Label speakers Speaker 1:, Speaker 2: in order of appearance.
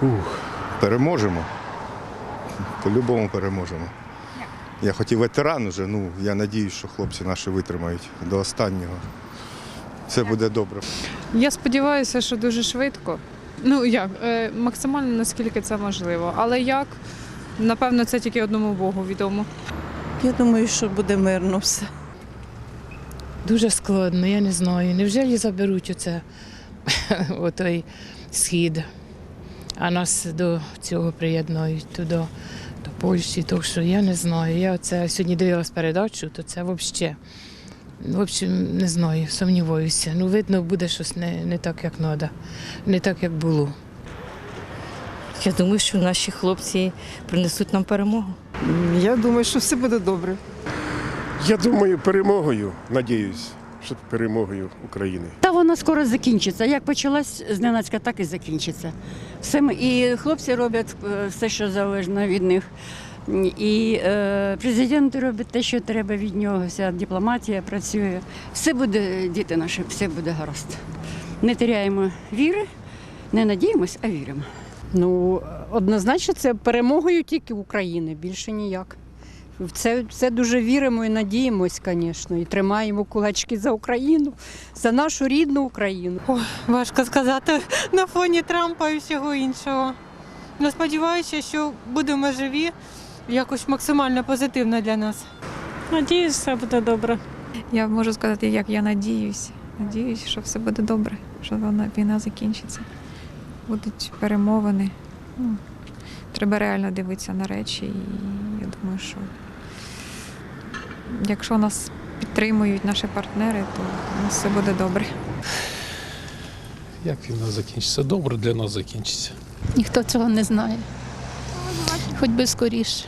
Speaker 1: Фух, переможемо. По-любому переможемо. Я хоч і ветеран уже, ну я надіюсь, що хлопці наші витримають до останнього. Все буде добре.
Speaker 2: Я сподіваюся, що дуже швидко. Ну як, е, максимально наскільки це можливо. Але як? Напевно, це тільки одному Богу відомо.
Speaker 3: Я думаю, що буде мирно все.
Speaker 4: Дуже складно, я не знаю. Невже заберуть оце отой схід, а нас до цього приєднають туди, до Польщі. Так що я не знаю. Я оце сьогодні дивилась передачу, то це взагалі. В общем, не знаю, сумніваюся. Ну, видно, буде щось не, не так, як треба, не так, як було.
Speaker 5: Я думаю, що наші хлопці принесуть нам перемогу.
Speaker 6: Я думаю, що все буде добре.
Speaker 7: Я думаю, перемогою, надіюсь, що перемогою України.
Speaker 8: Та вона скоро закінчиться. Як почалась зненацька, так і закінчиться. Все ми, і хлопці роблять е, все, що залежно від них. І е, президент робить те, що треба від нього. Вся дипломатія працює. Все буде, діти наші, все буде гаразд. Не теряємо віри, не надіємось, а віримо.
Speaker 9: Ну, однозначно, це перемогою тільки України, більше ніяк. В це, це дуже віримо і надіємось, звісно, і тримаємо кулачки за Україну, за нашу рідну Україну.
Speaker 10: Важко сказати на фоні Трампа і всього іншого. Ну, сподіваюся, що будемо живі, якось максимально позитивно для нас.
Speaker 9: Надіюсь, все буде добре.
Speaker 2: Я можу сказати, як я надіюсь. Надіюсь, що все буде добре, що вона війна закінчиться. Будуть перемовини. Ну, треба реально дивитися на речі. І я думаю, що якщо нас підтримують наші партнери, то у нас все буде добре.
Speaker 11: Як війна закінчиться? Добре для нас закінчиться.
Speaker 12: Ніхто цього не знає. Хоч би скоріше.